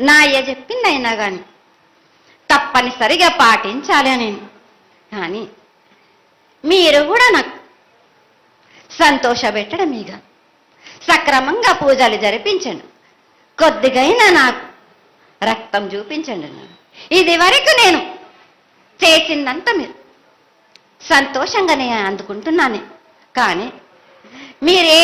నా అయ్య చెప్పింది అయినా కానీ తప్పనిసరిగా పాటించాలి అని. కానీ మీరు కూడా నాకు సంతోషపెట్టడం ఇక. సక్రమంగా పూజలు జరిపించండి. కొద్దిగైనా నాకు రక్తం చూపించండి ఇది వరకు నేను చేసిందంతా మీరు. సంతోషంగానే అందుకుంటున్నాను. కానీ మీరే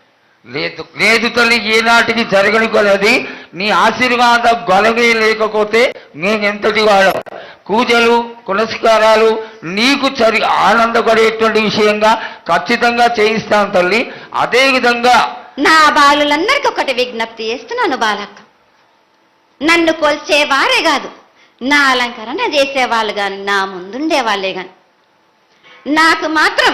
లేదు. లేదు తల్లి ఏనాటికి జరగని కొలది నీ ఆశీర్వాద గొలవే లేకపోతే మేమెంతటి వాడు? పూజలు పునస్కారాలు నీకు చరి ఆనందపడేటువంటి విషయంగా ఖచ్చితంగా చేయిస్తాను తల్లి. అదే విధంగా నా బాలులందరికీ ఒకటి విజ్ఞప్తి చేస్తున్నాను బాలక్క. నన్ను కొల్చేవారే కాదు నా అలంకరణ చేసేవాళ్ళు కానీ నా ముందుండే వాళ్ళే కానీ నాకు మాత్రం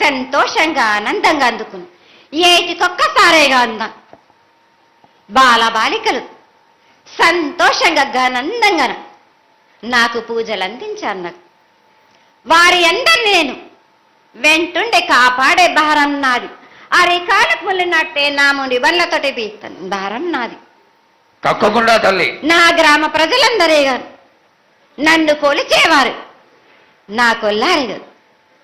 సంతోషంగా ఆనందంగా అందుకుని. ఏటికొక్కసారేగా అందాం. బాల బాలికలు సంతోషంగా ఆనందంగా నాకు పూజలు అందించారు నాకు వారి అందరిని నేను వెంటుండే కాపాడే భారం నాది అరికాలకు ముళ్ళినట్టే నా ముడి బండ్లతోటి బీస్తాను భారం నాది తక్కకుండా తల్లి. నా గ్రామ ప్రజలందరే గారు నన్ను కొలిచేవారు. నా కొల్లారి గారు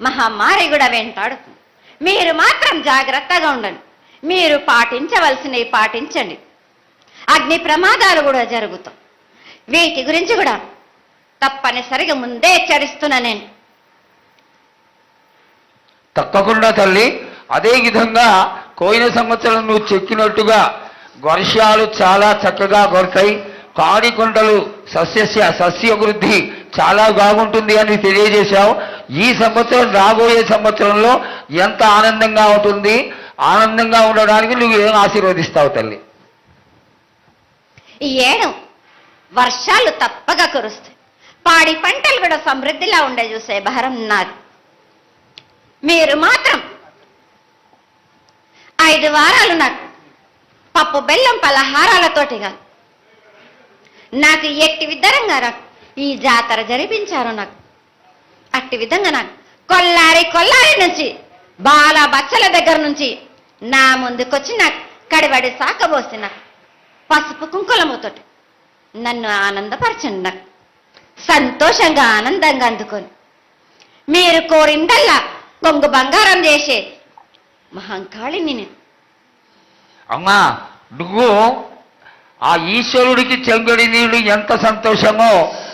మహమ్మారి కూడా వెంటాడుతుంది మీరు మాత్రం జాగ్రత్తగా ఉండండి. మీరు పాటించవలసినవి పాటించండి. అగ్ని ప్రమాదాలు కూడా జరుగుతాం. వీటి గురించి కూడా తప్పనిసరిగా ముందే హెచ్చరిస్తున్నా నేను. తప్పకుండా తల్లి. అదే విధంగా పోయిన సంవత్సరం నువ్వు చెక్కినట్టుగా వర్షాలు చాలా చక్కగా కొడతాయి. కాడికొండలు సస్యస్య సస్యవృద్ధి చాలా బాగుంటుంది అని తెలియజేశావు. ఈ సంవత్సరం రాబోయే సంవత్సరంలో ఎంత ఆనందంగా ఉంటుంది ఆనందంగా ఉండడానికి నువ్వు ఏం ఆశీర్వదిస్తావు తల్లి? ఈ ఏడు వర్షాలు తప్పగా కురుస్తాయి. పాడి పంటలు కూడా సమృద్ధిలా ఉండే చూసే భారం నాకు. మీరు మాత్రం ఐదు వారాలు నాకు పప్పు బెల్లం పలహారాలతోటిగా నాకు ఎట్టి విద్దరంగా నాకు ఈ జాతర జరిపించారు నాకు. అట్టి విధంగా నాకు కొల్లారి కొల్లారి నుంచి బాల బచ్చల దగ్గర నుంచి నా ముందుకొచ్చి నాకు కడివడి సాకబోసి నాకు పసుపు కుంకులముతోటి నన్ను ఆనందపరచండి. నాకు సంతోషంగా ఆనందంగా అందుకొని మీరు కోరిందల్లా కొంగు బంగారం చేసే మహంకాళిని నేను. అమ్మా నువ్వు ఆ ఈశ్వరుడికి చెంగుడి నీళ్ళు ఎంత సంతోషమో